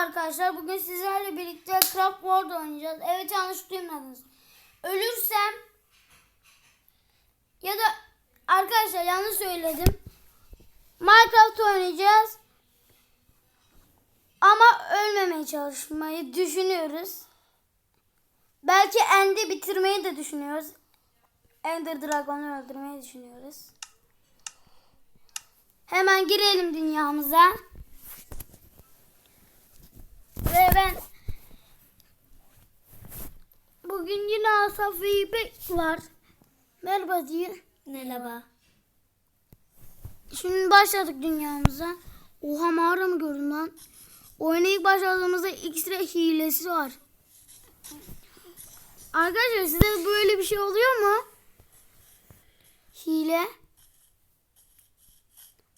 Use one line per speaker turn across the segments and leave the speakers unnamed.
arkadaşlar. Bugün sizlerle birlikte Craft World oynayacağız. Evet yanlış duymadınız. Ölürsem ya da arkadaşlar yanlış söyledim. Minecraft oynayacağız. Ama ölmemeye çalışmayı düşünüyoruz. Belki End'i bitirmeyi de düşünüyoruz. Ender Dragon'u öldürmeyi düşünüyoruz. Hemen girelim dünyamıza. Ve ben bugün yine Asaf ve İpek var. Merhaba diye.
Merhaba.
Şimdi başladık dünyamıza. Oha mağara mı gördüm lan? Oyuna ilk başladığımızda X-ray hilesi var. Arkadaşlar size böyle bir şey oluyor mu? Hile.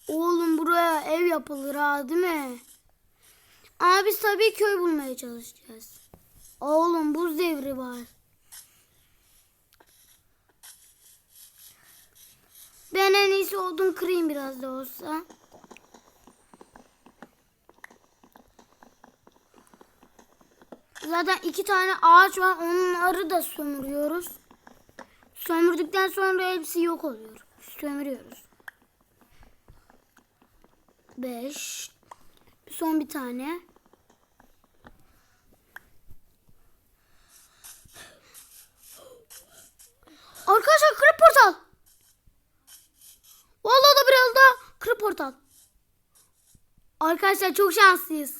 Oğlum buraya ev yapılır ha değil mi? Ama biz tabii köy bulmaya çalışacağız. Oğlum buz devri var. Ben en iyisi odun kırayım biraz da olsa. Zaten iki tane ağaç var. Onları da sömürüyoruz. Sömürdükten sonra hepsi yok oluyor. Sömürüyoruz. Beş. Tane. Arkadaşlar kırık portal. Vallahi da biraz daha kırık portal. Arkadaşlar çok şanslıyız.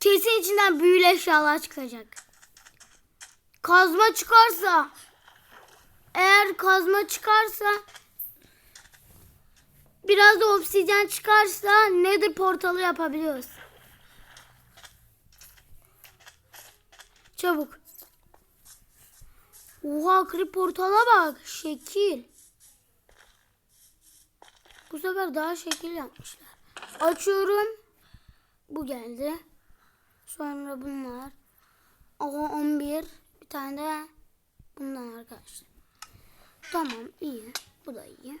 Kesin içinden büyülü eşyalar çıkacak. Kazma çıkarsa eğer kazma çıkarsa biraz da obsidyen çıkarsa nedir portalı yapabiliyoruz. Çabuk. Oha krip portala bak. Şekil. Bu sefer daha şekil yapmışlar. Açıyorum. Bu geldi. Sonra bunlar. Aha 11. Bir tane de bundan arkadaşlar. Tamam iyi. Bu da iyi.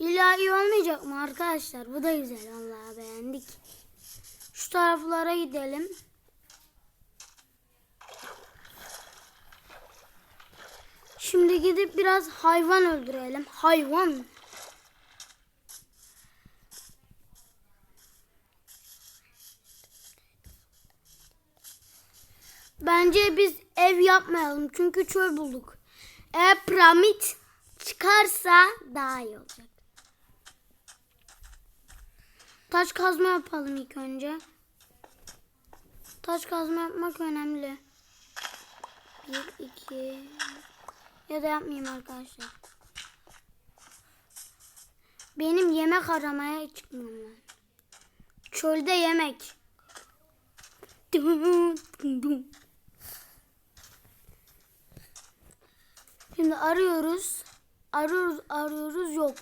İlla iyi olmayacak mı arkadaşlar? Bu da güzel. Vallahi beğendik. Şu taraflara gidelim. Şimdi gidip biraz hayvan öldürelim. Hayvan. Bence biz ev yapmayalım çünkü çöl bulduk. Eğer piramit çıkarsa daha iyi olacak. Taş kazma yapalım ilk önce. Taş kazma yapmak önemli. Bir, iki, ya da yapmayayım arkadaşlar. Benim yemek aramaya çıkmam lazım. Çölde yemek. Şimdi arıyoruz. Arıyoruz, arıyoruz yok.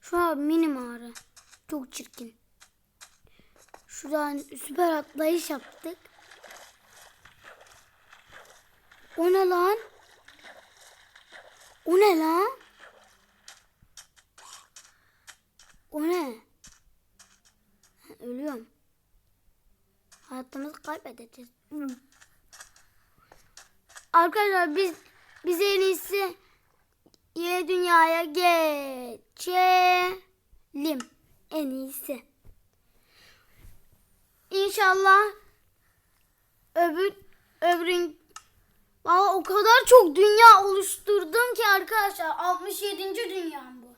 Şu an mini mağara. Çok çirkin. Şuradan süper atlayış yaptık. O ne lan? O ne lan? O ne? Ölüyorum. Hayatımızı kaybedeceğiz. Arkadaşlar biz biz en iyisi yeni dünyaya geçelim. En iyisi. İnşallah öbür öbürün Valla o kadar çok dünya oluşturdum ki arkadaşlar 67. dünyam bu.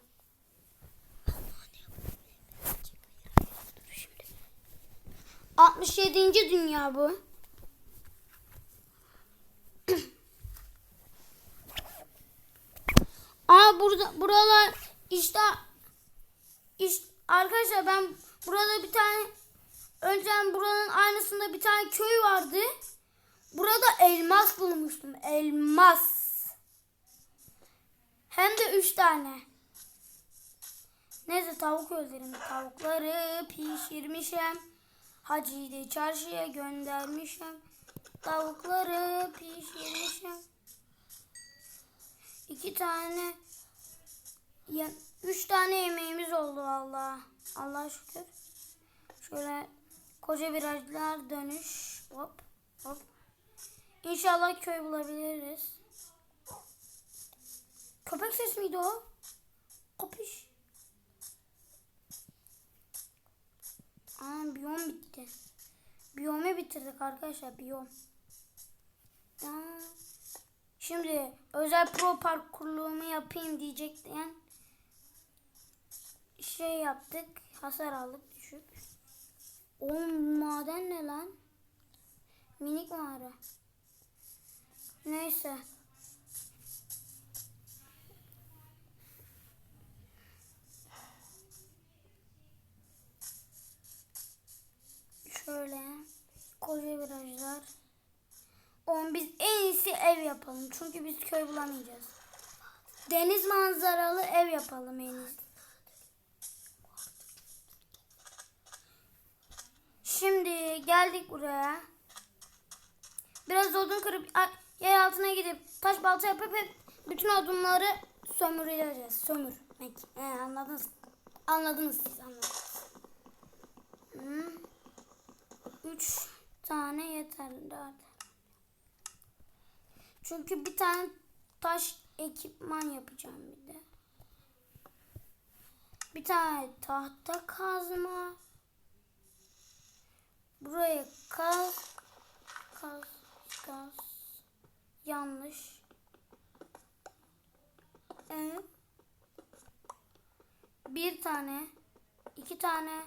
67. dünya bu. Aa burada buralar işte işte arkadaşlar ben burada bir tane önceden buranın aynısında bir tane köy vardı. Burada elmas bulmuştum. Elmas. Hem de üç tane. Neyse tavuk öldürelim. Tavukları pişirmişim. Hacı'yı da çarşıya göndermişim. Tavukları pişirmişim. İki tane Ya, üç tane yemeğimiz oldu valla. Allah şükür. Şöyle koca virajlar dönüş. Hop hop. İnşallah köy bulabiliriz. Köpek ses miydi o? Kapış. Aa biyom bitti. Biyomu bitirdik arkadaşlar biyom. Ya. Şimdi özel pro parkurluğumu yapayım diyecekten şey yaptık. Hasar aldık düşük. O maden ne lan? Minik mağara. Neyse. Şöyle koca virajlar. Oğlum biz en iyisi ev yapalım. Çünkü biz köy bulamayacağız. Deniz manzaralı ev yapalım en iyisi. Şimdi geldik buraya. Biraz odun kırıp yer altına gidip taş balta yapıp hep bütün odunları sömüreceğiz. Sömürmek. He, anladınız. Anladınız siz anladınız. Hı. Üç tane yeterli. Dört. Çünkü bir tane taş ekipman yapacağım bir de. Bir tane tahta kazma. Buraya kaz. Kaz. Kaz. Yanlış. Evet. Bir tane. iki tane.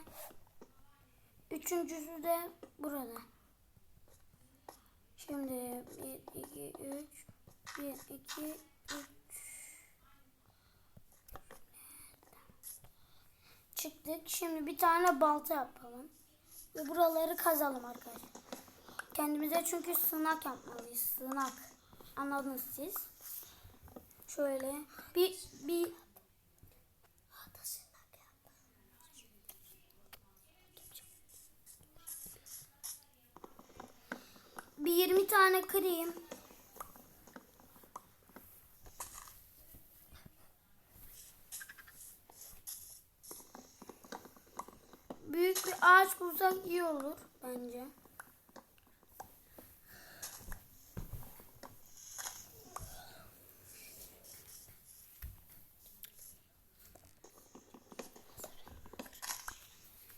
Üçüncüsü de burada. Şimdi bir, iki, üç. Bir, iki, üç. Çıktık. Şimdi bir tane balta yapalım. Ve buraları kazalım arkadaşlar. Kendimize çünkü sığınak yapmalıyız. Sığınak. Anladınız siz. Şöyle bir bir bir 20 tane kırayım. Büyük bir ağaç bulsak iyi olur bence.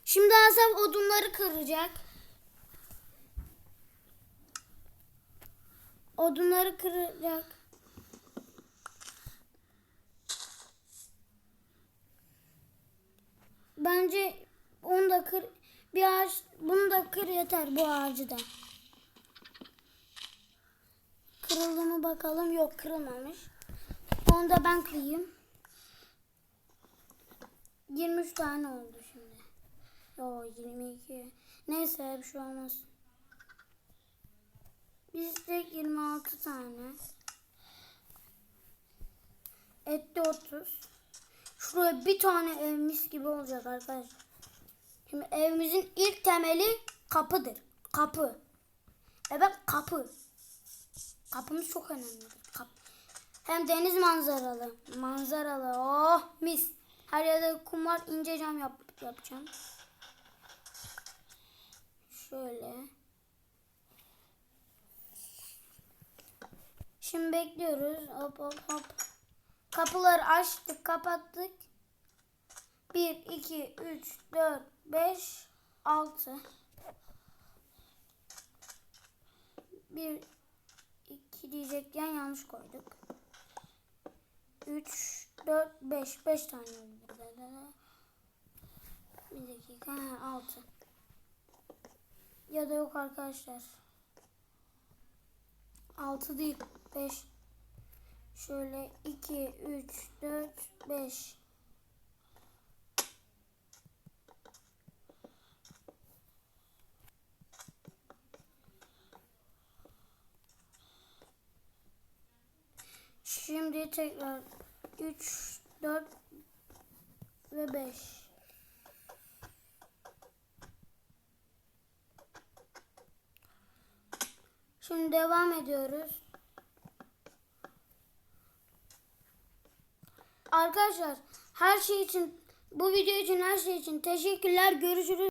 Şimdi Asaf odunları kıracak. Odunları kıracak. Bence onu da kır. Bir ağaç bunu da kır yeter bu ağacı da. Kırıldı mı bakalım. Yok kırılmamış. Onu da ben kırayım. 23 tane oldu şimdi. Yo 22. Neyse bir şey olmaz. Bizde 26 tane. Etti 30. Şuraya bir tane ev mis gibi olacak arkadaşlar. Şimdi evimizin ilk temeli kapıdır. Kapı. Evet kapı. Kapımız çok önemlidir. Kapı. Hem deniz manzaralı. Manzaralı. Oh mis. Her yerde kum var. ince cam yap yapacağım. Şöyle. Şimdi bekliyoruz. Hop hop hop. Kapıları açtık, kapattık. 1, 2, 3, 4, 5, 6. 1, 2 diyecekken yanlış koyduk. 3, 4, 5. 5 tane oldu. Bir dakika. Ha, 6. Ya da yok arkadaşlar. 6 değil. 5. Şöyle 2, 3, 4, 5. Şimdi tekrar 3, 4 ve 5. Şimdi devam ediyoruz. Arkadaşlar her şey için bu video için her şey için teşekkürler. Görüşürüz.